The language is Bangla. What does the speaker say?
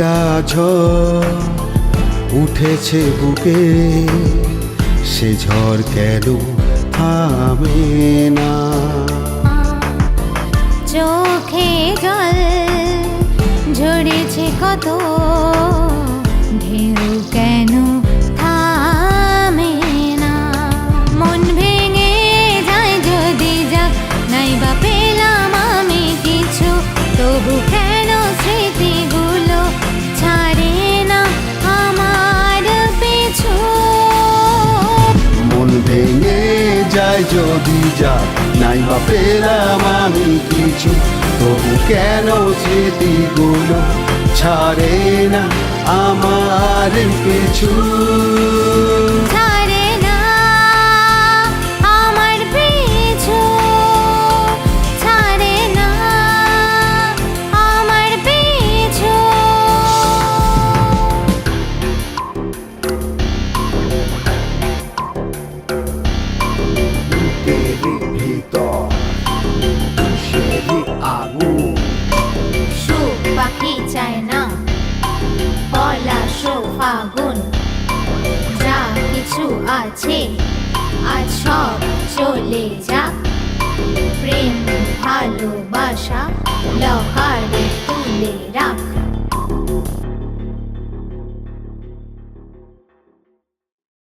ঝড় উঠেছে বুকে, সে ঝড় কেন থামে না? চোখে জল ঝরেছে কত, ঢেউ কেন থামে না? মন ভেঙে যায় যদি যাক নাই বা পেলাম আমি কিছু, তবু যদি যা নাই বা পেলাম আমি কিছু তবু কেন স্মৃতিগুলো ছাড়ে না আমার পিছু পাখি চায় না পলাশ ফাগুন যা কিছু আছে আজ সব চলে যা প্রেম